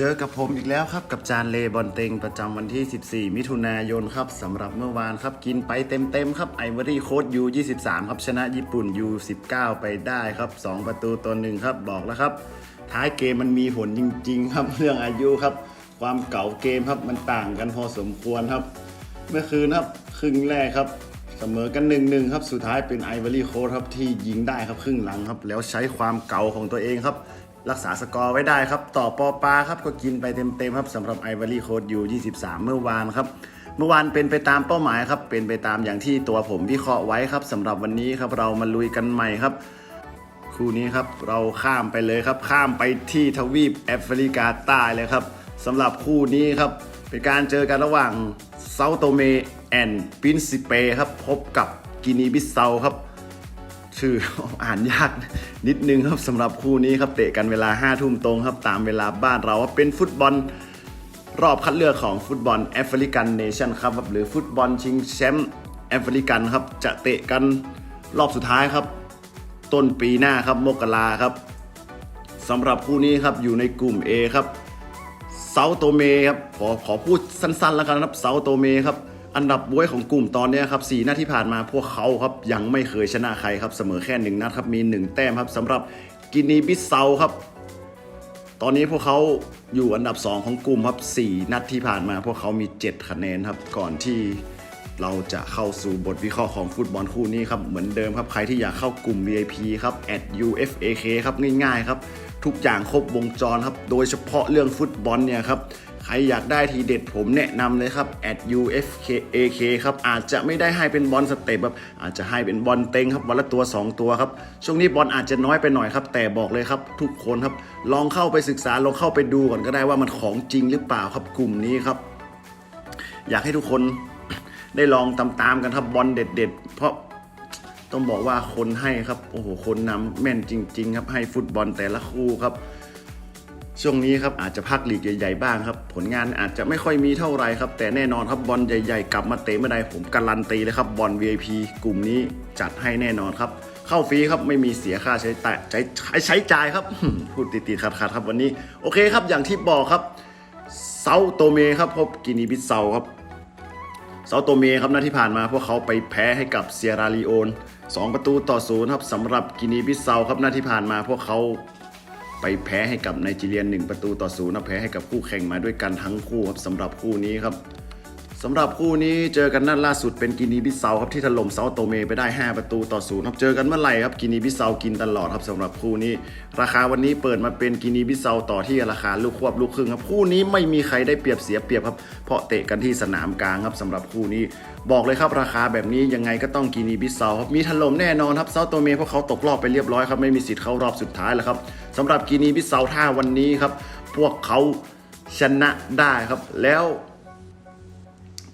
เจอกับผมอีกแล้วครับกับจานเลบอลเต็งประจำวันที่ 14 มิถุนายนครับสำหรับเมื่อวานครับกินไปเต็มๆครับไอวอรี่โค้ดยู23 ครับชนะญี่ปุ่นยู19 ไปได้ครับ 2 ประตูตัวหนึ่งครับบอกแล้วครับ ท้ายเกมมันมีผลจริง ๆ ครับเรื่องอายุครับ ความเก่าเกมครับมันต่างกันพอสมควรครับ เมื่อคืนครับครึ่งแรกครับเสมอกันหนึ่งหนึ่งครับ สุดท้ายเป็นไอวอรี่โค้ดครับที่ยิงได้ครับครึ่งหลังครับ แล้วใช้ความเก่าของตัวเองครับ รักษาสกอร์ไว้ได้ครับ ต่อปอปาครับก็กินไปเต็มๆครับสำหรับไอวอรี่โค้ดยู23 เมื่อวานครับ เมื่อวานเป็นไปตามเป้าหมายครับ เป็นไปตามอย่างที่ตัวผมวิเคราะห์ไว้ครับสำหรับวันนี้ครับเรามาลุยกันใหม่ครับ คู่นี้ครับเราข้ามไปเลยครับ ข้ามไปที่ทวีปแอฟริกาใต้เลยครับสำหรับคู่นี้ครับ เป็นการเจอกันระหว่างเซาโตเมแอนด์ปินซิเปครับพบกับกินีบิสเซาครับ ชื่ออ่านยากนิดนึงครับสำหรับคู่นี้ครับเตะกันเวลา5้าทุ่มตรงครับตามเวลาบ้านเราครับเป็นฟุตบอลรอบคัดเลือกของฟุตบอลแอฟริกันเนชั่นครับหรือฟุตบอลชิงแชมป์แอฟริกันครับจะเตะกันรอบสุดท้ายครับ ต้นปีหน้าครับมกราครับสำหรับคู่นี้ครับอยู่ในกลุ่ม A ครับเซาโตเมครับขอขอพูดสั้นๆแล้วกันครับเซาโตเมครับ อันดับบวยของกลุ่มตอนนี้ครับสี่นัดที่ผ่านมาพวกเขาครับยังไม่เคยชนะใครครับเสมอแค่หนึ่งนัดครับมีหนึ่งแต้มครับสำหรับกินีบิสเซาครับ ตอนนี้พวกเขาอยู่อันดับ 2 ของกลุ่มครับ4นัดที่ผ่านมา พวกเขามี 7 คะแนนครับก่อนที่เราจะเข้าสู่บทวิเคราะห์ของฟุตบอลคู่นี้ครับเหมือนเดิมครับใครที่อยากเข้ากลุ่ม VIP ครับ at @ufak ครับง่ายๆครับทุกอย่างครบวงจรครับ โดยเฉพาะเรื่องฟุตบอลเนี่ยครับ ใครอยากได้ทีเด็ดผมแนะนำเลยครับ at @ufkak ครับอาจจะไม่ได้ให้เป็นบอลสเตปครับอาจจะให้เป็นบอลเต็งครับวันละตัว 2 ตัวครับช่วงนี้บอลอาจจะน้อยไปหน่อยครับ แต่บอกเลยครับทุกคนครับลองเข้าไปศึกษาลองเข้าไปดูก่อนก็ได้ว่ามันของจริงหรือเปล่าครับกลุ่มนี้ครับ อยากให้ทุกคนได้ลองตามๆกันครับบอลเด็ด ๆ เพราะต้องบอกว่าคนให้ครับโอ้โหคนนำแม่นจริง ๆ ครับให้ฟุตบอลแต่ละคู่ครับ ช่วงนี้ครับอาจจะพักลีกใหญ่ๆบ้างครับ ผลงานอาจจะไม่ค่อยมีเท่าไรครับ แต่แน่นอนครับบอลใหญ่ๆ กลับมาเตะเมื่อใดผมการันตีเลยครับบอล VIP กลุ่มนี้จัดให้แน่นอนครับ เข้าฟรีครับไม่มีเสียค่าใช้แต่ใช้ใช้ใช้จ่ายครับพูดติดๆขัดๆครับวันนี้ โอเคครับอย่างที่บอกครับเซาโตเมครับพบกินีบิสเซาครับเซาโตเมครับนัดที่ผ่านมาพวกเขาไปแพ้ให้กับเซียราลีโอน2ประตูต่อศูนย์ครับสำหรับกินีบิสเซาครับนัดที่ผ่านมาพวกเขา ไปแพ้ให้กับไนจีเรียน 1 ประตูต่อศูนย์นะแพ้ให้กับคู่แข่งมาด้วยกันทั้งคู่ครับสำหรับคู่นี้ครับ สำหรับคู่นี้เจอกันนัดล่าสุดเป็นกินีบิเซาครับที่ถล่มเซาโตเมไปได้ 5 ประตูต่อศูนย์ครับเจอกันเมื่อไหร่ครับกินีบิเซากินตลอดครับสำหรับคู่นี้ ราคาวันนี้เปิดมาเป็นกินีบิเซาต่อที่ราคาลูกควบลูกครึ่งครับคู่นี้ไม่มีใครได้เปรียบเสียเปรียบครับเพราะเตะกันที่สนามกลางครับสำหรับคู่นี้ บอกเลยครับราคาแบบนี้ยังไงก็ต้องกินีบิเซาครับมีถล่มแน่นอนครับเซาโตเมพวกเขาตกรอบไปเรียบร้อยครับไม่มีสิทธิ์เข้ารอบสุดท้ายแล้วครับสำหรับกินีบิเซาท่าวันนี้ครับพวกเขาชนะได้ครับแล้ว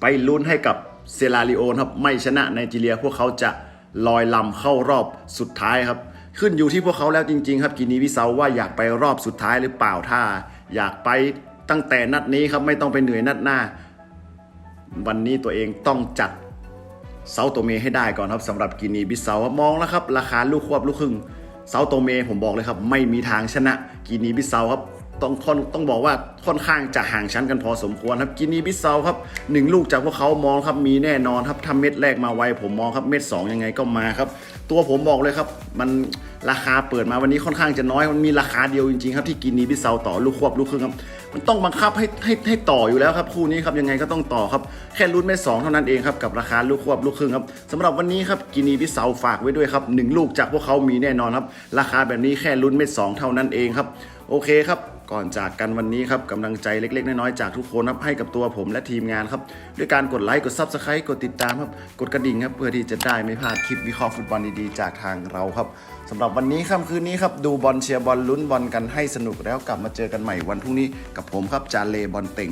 ไปลุ้นให้กับเซราลิโอนครับไม่ชนะไนจีเรีย พวกเขาจะลอยลำเข้ารอบสุดท้ายครับ ขึ้นอยู่ที่พวกเขาแล้วจริง ๆ ครับกินีวิเซาว่าอยากไปรอบสุดท้ายหรือเปล่าถ้า อยากไปตั้งแต่นัดนี้ครับไม่ต้องไปเหนื่อยนัดหน้า วันนี้ตัวเองต้องจัดเซาโตเมให้ได้ก่อนครับสำหรับกินีบิเซามองแล้วครับ ราคาลูกควบลูกครึ่งเซาโตเมผมบอกเลยครับ ไม่มีทางชนะกินีบิเซาครับ ต้องค่อนต้องบอกว่าค่อนข้างจะห่างชั้นกันพอสมควรครับกินีบิสเซาครับหนึ่งลูกจากพวกเขามองครับมีแน่นอนครับถ้าเม็ดแรกมาไวผมมองครับเม็ดสองยังไงก็มาครับ ตัวผมบอกเลยครับ มันราคาเปิดมาวันนี้ค่อนข้างจะน้อยมันมีราคาเดียวจริงๆครับที่กินีบิสเซาต่อลูกควบลูกครึ่งครับมันต้องบังคับให้ให้ให้ต่ออยู่แล้วครับคู่นี้ครับยังไงก็ต้องต่อครับแค่รุ่นไม่สองเท่านั้นเองครับกับราคาลูกควบลูกครึ่งครับสำหรับวันนี้ครับกินีพิเซาฝากไว้ด้วยครับหนึ่งลูกจากพวกเขามีแน่นอนครับราคาแบบนี้แค่รุ่นไม่สองเท่านั้นเองครับโอเคครับ ก่อนจากกันวันนี้ครับกำลังใจเล็กๆ น้อยๆจากทุกคนครับให้กับตัวผมและทีมงานครับด้วยการกดไลค์กดซับสไครต์กดติดตามครับกดกระดิ่งครับเพื่อที่จะได้ไม่พลาดคลิปวิเคราะห์ฟุตบอลดีๆจากทางเราครับสำหรับวันนี้ค่ำคืนนี้ครับดูบอลเชียร์บอลลุ้นบอลกันให้สนุกแล้วกลับมาเจอกันใหม่วันพรุ่งนี้กับผมครับจาเลบอลเต็ง